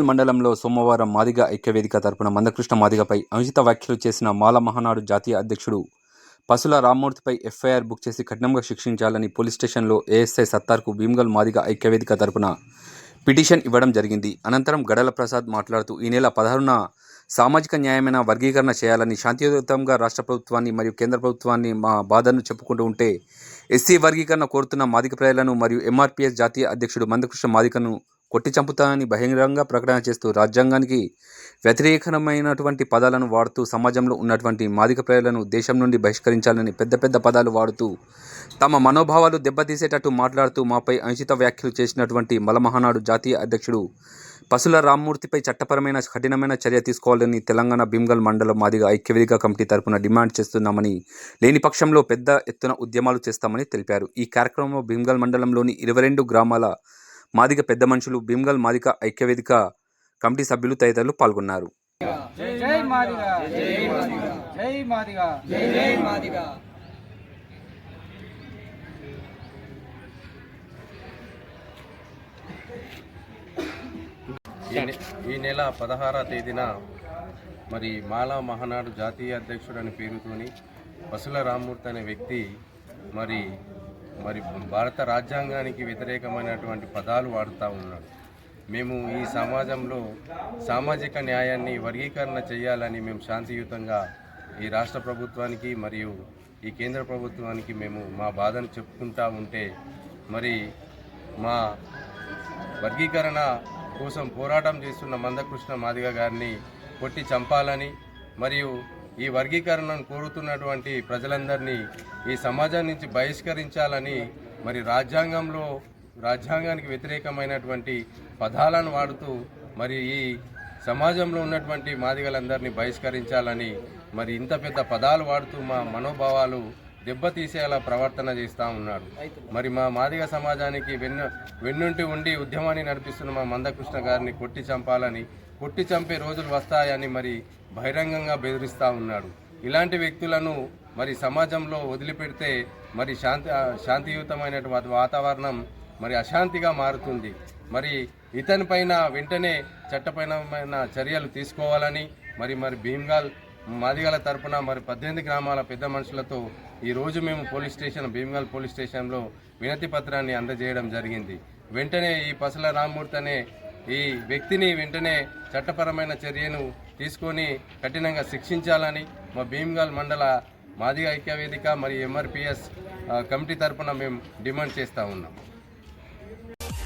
మండలంలో సోమవారం మాదిగ ఐక్యవేదిక తరపున మందకృష్ణ మాదిగపై అనుచిత వ్యాఖ్యలు చేసిన మాల మహానాడు జాతీయ అధ్యక్షుడు పసుల రామ్మూర్తిపై ఎఫ్ఐఆర్ బుక్ చేసి కఠినంగా శిక్షించాలని పోలీస్ స్టేషన్లో ఏఎస్ఐ సత్తార్కు భీమ్గల్ మాదిగ ఐక్యవేదిక తరపున పిటిషన్ ఇవ్వడం జరిగింది. అనంతరం గడల ప్రసాద్ మాట్లాడుతూ ఈ నెల పదహారున సామాజిక న్యాయమైన వర్గీకరణ చేయాలని శాంతియుతంగా రాష్ట్ర ప్రభుత్వాన్ని మరియు కేంద్ర ప్రభుత్వాన్ని మా బాధను చెప్పుకుంటూ ఉంటే ఎస్సీ వర్గీకరణ కోరుతున్న మాదిక ప్రజలను మరియు ఎంఆర్పీఎస్ జాతీయ అధ్యక్షుడు మందకృష్ణ మాదికను కొట్టి చంపుతానని బహిరంగ ప్రకటన చేస్తూ రాజ్యాంగానికి వ్యతిరేకమైనటువంటి పదాలను వాడుతూ సమాజంలో ఉన్నటువంటి మాదిక ప్రజలను దేశం నుండి బహిష్కరించాలని పెద్ద పెద్ద పదాలు వాడుతూ తమ మనోభావాలు దెబ్బతీసేటట్టు మాట్లాడుతూ మాపై అనుచిత వ్యాఖ్యలు చేసినటువంటి మలమహానాడు జాతీయ అధ్యక్షుడు పసుల రామ్మూర్తిపై చట్టపరమైన కఠినమైన చర్య తీసుకోవాలని తెలంగాణ భీమ్గల్ మండలం మాదిగ ఐక్యవేదిక కమిటీ తరపున డిమాండ్ చేస్తున్నామని లేని పక్షంలో పెద్ద ఎత్తున ఉద్యమాలు చేస్తామని తెలిపారు. ఈ కార్యక్రమంలో భీమ్గల్ మండలంలోని ఇరవై రెండు గ్రామాల మాదిగ పెద్ద మనుషులు భీమ్గల్ మాదిగ ఐక్యవేదిక కమిటీ సభ్యులు తదితరులు పాల్గొన్నారు. జై జై మాదిగా. జై మాదిగా. జై మాదిగా జై జై మాదిగా. ఈ నెల పదహార తేదీన మరి మాలా మహానాడు జాతీయ అధ్యక్షుడు అనే పేరుతోని పసుల రామ్మూర్తి అనే వ్యక్తి మరి మరి భారత రాజ్యాంగానికి వ్యతిరేకమైనటువంటి పదాలు వాడుతూ ఉన్నాడు. మేము ఈ సమాజంలో సామాజిక న్యాయాన్ని వర్గీకరణ చేయాలని మేము శాంతియుతంగా ఈ రాష్ట్ర ప్రభుత్వానికి మరియు ఈ కేంద్ర ప్రభుత్వానికి మేము మా బాధను చెప్పుకుంటా ఉంటే మరి మా వర్గీకరణ కోసం పోరాటం చేస్తున్న మందకృష్ణ మాదిగ గారిని కొట్టి చంపాలని మరియు ఈ వర్గీకరణను కోరుతున్నటువంటి ప్రజలందరినీ ఈ సమాజం నుంచి బహిష్కరించాలని మరి రాజ్యాంగంలో రాజ్యాంగానికి వ్యతిరేకమైనటువంటి పదాలను వాడుతూ మరి ఈ సమాజంలో ఉన్నటువంటి మాదిగలందరినీ బహిష్కరించాలని మరి ఇంత పెద్ద పదాలు వాడుతూ మా మనోభావాలు దెబ్బతీసేలా ప్రవర్తన చేస్తూ ఉన్నాడు. మరి మా మాదిగ సమాజానికి వెన్ను వెన్నుంటి ఉండి ఉద్యమాన్ని నడిపిస్తున్న మా మందకృష్ణ గారిని కొట్టి చంపాలని కొట్టి చంపే రోజులు వస్తాయని మరి బహిరంగంగా బెదిరిస్తూ ఉన్నాడు. ఇలాంటి వ్యక్తులను మరి సమాజంలో వదిలిపెడితే మరి శాంతి శాంతియుతమైనటువంటి వాతావరణం మరి అశాంతిగా మారుతుంది. మరి ఇతని పైన వెంటనే చట్టపరమైన చర్యలు తీసుకోవాలని మరి మరి భీమ్గాల్ మాదిగల తరపున మరి పద్దెనిమిది గ్రామాల పెద్ద మనుషులతో ఈరోజు మేము పోలీస్ స్టేషన్ భీమగల్ పోలీస్ స్టేషన్లో వినతి పత్రాన్ని అందజేయడం జరిగింది. వెంటనే ఈ పసల రామ్మూర్తి అనే ఈ వ్యక్తిని వెంటనే చట్టపరమైన చర్యను తీసుకొని కఠినంగా శిక్షించాలని మా భీమగల్ మండల మాదిగ ఐక్యవేదిక మరియు ఎంఆర్పిఎస్ కమిటీ తరపున మేము డిమాండ్ చేస్తూ ఉన్నాం.